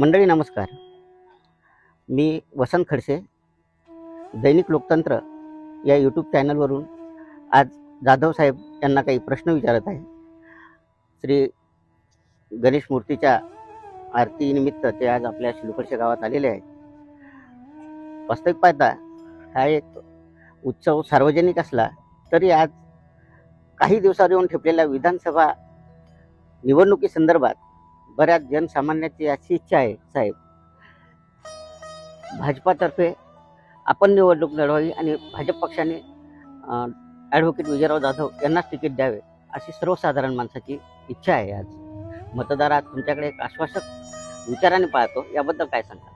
मंडळी नमस्कार. मी वसंत खडसे दैनिक लोकतंत्र या यूट्यूब चॅनलवरून आज जाधव साहेब यांना काही प्रश्न विचारत आहे. श्री गणेश मूर्तीच्या आरतीनिमित्त ते आज आपल्या शिलूकडच्या गावात आलेले आहेत. वास्तविक पाहता हा एक उत्सव सार्वजनिक असला तरी आज काही दिवसावर येऊन ठेपलेल्या विधानसभा निवडणुकीसंदर्भात बऱ्याच जनसामान्याची अशी इच्छा आहे साहेब. भाजपातर्फे आपण निवडणूक लढवावी आणि भाजप पक्षाने ॲडव्होकेट विजयराव जाधव यांनाच तिकीट द्यावे अशी सर्वसाधारण माणसाची इच्छा आहे आज. मतदार आज तुमच्याकडे एक आश्वासक विचाराने पाहतो याबद्दल काय सांगता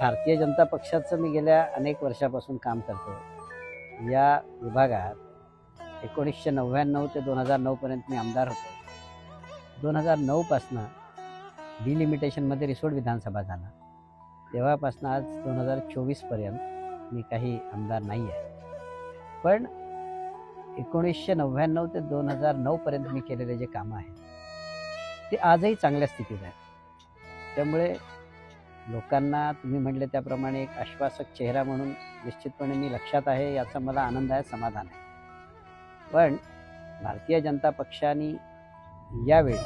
भारतीय जनता पक्षाचं मी गेल्या अनेक वर्षापासून काम करतो या विभागात एकोणीसशे नव्याण्णव ते दोन हजार नऊपर्यंत मी आमदार होतो. दोन हजार नऊपासनं डिलिमिटेशनमध्ये रिसोड विधानसभा झाला. तेव्हापासनं आज दोन हजार चोवीसपर्यंत मी काही आमदार नाही आहे. पण एकोणीसशे नव्याण्णव ते दोन हजार नऊपर्यंत मी केलेले जे कामं आहेत ते आजही चांगल्या स्थितीत आहेत. त्यामुळे लोकांना तुम्ही म्हटले त्याप्रमाणे एक आश्वासक चेहरा म्हणून निश्चितपणे मी लक्षात आहे याचा मला आनंद आहे समाधान आहे. पण भारतीय जनता पक्षाने यावेळी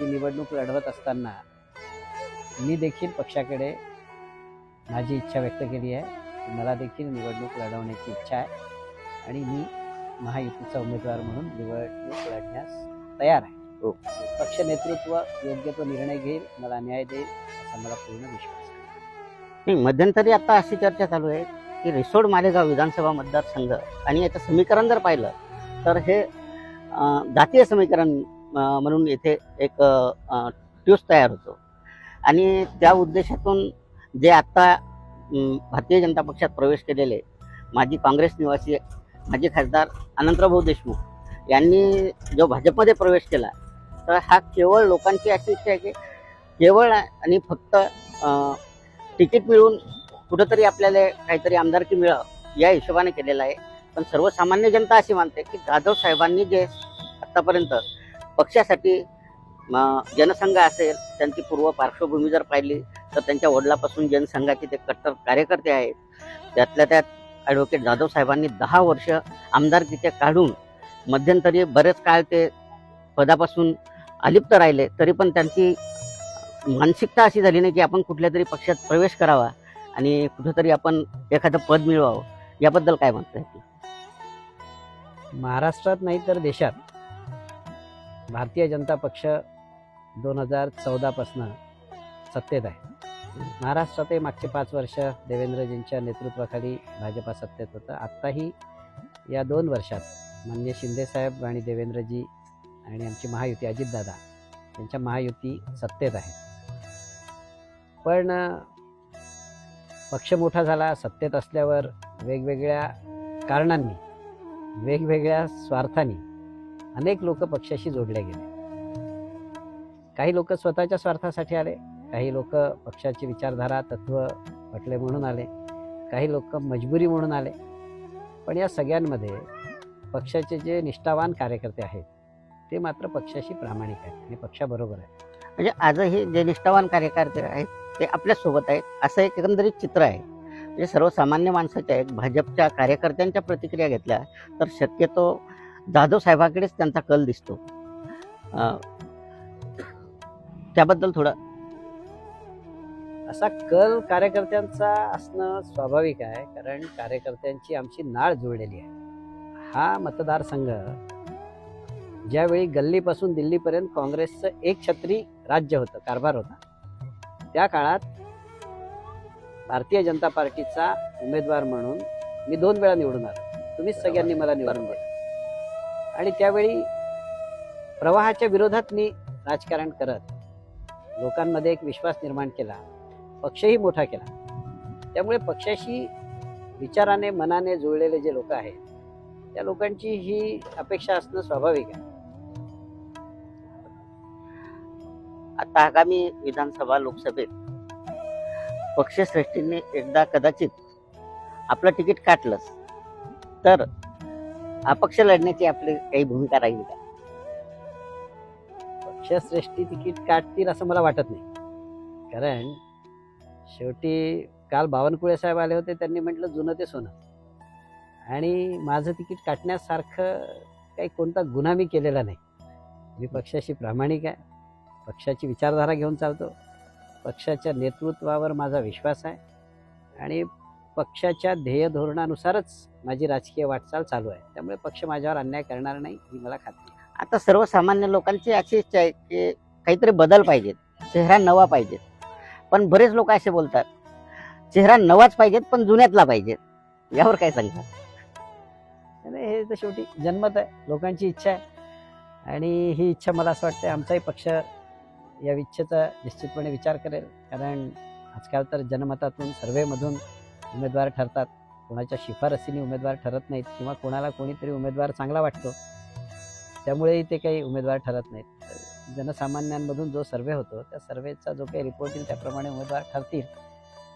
ही निवडणूक लढवत असताना मी देखील पक्षाकडे माझी इच्छा व्यक्त केली आहे. की मला देखील निवडणूक लढवण्याची इच्छा आहे आणि मी महायुतीचा उमेदवार म्हणून निवडणूक लढण्यास तयार आहे. हो. पक्ष नेतृत्व योग्य तो निर्णय घेईल मला न्याय देईल असा मला पूर्ण विश्वास आहे. मध्यंतरी आता अशी चर्चा चालू आहे. की रिसोड मालेगाव विधानसभा मतदारसंघ आणि याचं समीकरण जर पाहिलं तर हे जातीय समीकरण म्हणून येथे एक ट्यूस तयार होतो. आणि त्या उद्देशातून जे आत्ता भारतीय जनता पक्षात प्रवेश केलेले माजी काँग्रेस निवासी माजी खासदार अनंतराभाऊ देशमुख यांनी जो भाजपमध्ये प्रवेश केला तर हा केवळ लोकांची अशी इच्छा आहे की केवळ आणि फक्त तिकीट मिळून कुठंतरी आपल्याला काहीतरी आमदारकी मिळावं या हिशोबाने केलेलं आहे. पण सर्वसामान्य जनता अशी मानते की जाधव साहेबांनी जे आत्तापर्यंत पक्षासाठी जनसंघ असेल त्यांची पूर्व पार्श्वभूमी जर पाहिली तर त्यांच्या वडिलापासून जनसंघाचे ते कट्टर कार्यकर्ते आहेत त्यातल्या त्यात ॲडव्होकेट जाधव साहेबांनी दहा वर्ष आमदारकीचे काढून मध्यंतरी बरेच काळ ते पदापासून अलिप्त राहिले तरी पण त्यांची मानसिकता अशी झाली नाही की आपण कुठल्या तरी पक्षात प्रवेश करावा. आणि कुठंतरी आपण एखादं पद मिळवावं. याबद्दल काय म्हणताय महाराष्ट्रात नाही तर देशात. भारतीय जनता पक्ष दोन हजार चौदापासनं सत्तेत आहे. महाराष्ट्रातही मागचे पाच वर्ष देवेंद्रजींच्या नेतृत्वाखाली भाजपा सत्तेत होतं. आत्ताही या दोन वर्षात माननीय शिंदेसाहेब आणि देवेंद्रजी आणि आमची महायुती अजितदादा यांच्या महायुती सत्तेत आहे. पण पक्ष मोठा झाला सत्तेत असल्यावर वेगवेगळ्या कारणांनी वेगवेगळ्या स्वार्थांनी अनेक लोक पक्षाशी जोडले गेले. काही लोक स्वतःच्या स्वार्थासाठी आले काही लोक पक्षाची विचारधारा तत्व पटले म्हणून आले काही लोक मजबुरी म्हणून आले. पण या सगळ्यांमध्ये पक्षाचे जे निष्ठावान कार्यकर्ते आहेत ते मात्र पक्षाशी प्रामाणिक आहेत आणि पक्षाबरोबर आहेत. म्हणजे आजही जे निष्ठावान कार्यकर्ते आहेत ते आपल्यासोबत आहेत. असं एक एकंदरीत चित्र आहे. म्हणजे सर्वसामान्य माणसाच्या आहेत भाजपच्या कार्यकर्त्यांच्या प्रतिक्रिया घेतल्या तर शक्यतो जाधव साहेबाकडेच त्यांचा कल दिसतो. त्याबद्दल थोडं. असा कल कार्यकर्त्यांचा असणं स्वाभाविक आहे कारण कार्यकर्त्यांची आमची नाळ जुळलेली आहे. हा मतदारसंघ ज्यावेळी गल्लीपासून दिल्लीपर्यंत काँग्रेसचं एक छत्री राज्य होतं कारभार होता त्या काळात भारतीय जनता पार्टीचा उमेदवार म्हणून मी दोन वेळा निवडून आलो. तुम्हीच सगळ्यांनी मला निवडून दिलं. आणि त्यावेळी प्रवाहाच्या विरोधात मी राजकारण करत लोकांमध्ये एक विश्वास निर्माण केला. पक्षही मोठा केला. त्यामुळे पक्षाशी विचाराने मनाने जुळलेले जे लोक आहेत त्या लोकांची ही अपेक्षा असणं स्वाभाविक आहे. आता आगामी विधानसभा लोकसभेत पक्षश्रेष्ठींनी एकदा कदाचित आपलं तिकीट काटलंच. तर अपक्ष लढण्याची आपली काही भूमिका राहील का? पक्षश्रेष्ठी तिकीट काढतील असं मला वाटत नाही. कारण शेवटी काल बावनकुळे साहेब आले होते त्यांनी म्हटलं जुनं ते सोनं. आणि माझं तिकीट काटण्यासारखं काही कोणता गुन्हा मी केलेला नाही. मी पक्षाशी प्रामाणिक आहे. पक्षाची विचारधारा घेऊन चालतो. पक्षाच्या नेतृत्वावर माझा विश्वास आहे. आणि पक्षाच्या ध्येय धोरणानुसारच माझी राजकीय वाटचाल चालू आहे. त्यामुळे पक्ष माझ्यावर अन्याय करणार नाही ही मला खात्री. आता सर्वसामान्य लोकांची अशी इच्छा आहे की काहीतरी बदल पाहिजेत. चेहरा नवा पाहिजेत. पण बरेच लोक असे बोलतात चेहरा नवाच पाहिजेत पण जुन्यातला पाहिजेत. यावर काय सांगतात आणि हे तर शेवटी जन्मत आहे लोकांची इच्छा आहे. आणि ही इच्छा मला असं वाटतं आमचाही पक्ष या इच्छेचा निश्चितपणे विचार करेल. कारण आजकाल तर जनमतातून सर्वेमधून उमेदवार ठरतात. कोणाच्या शिफारसीने उमेदवार ठरत नाहीत किंवा कोणाला कोणीतरी उमेदवार चांगला वाटतो. त्यामुळेही ते काही उमेदवार ठरत नाहीत. जनसामान्यांमधून जो सर्वे होतो त्या सर्वेचा जो काही रिपोर्ट येईल त्याप्रमाणे उमेदवार ठरतील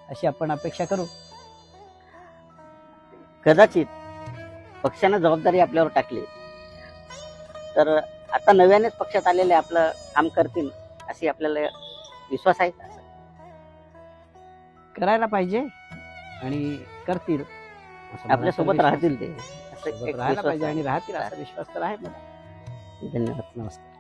अशी आपण अपेक्षा करू. कदाचित पक्षानं जबाबदारी आपल्यावर टाकली. तर आता नव्यानेच पक्षात आलेले आपलं काम करतील अशी आपल्याला विश्वास आहे का? करायला पाहिजे आणि करतील आपल्यासोबत राहतील. ते असं राहायला पाहिजे. आणि राहतील असा विश्वास तर आहे मला धन्यवाद नमस्कार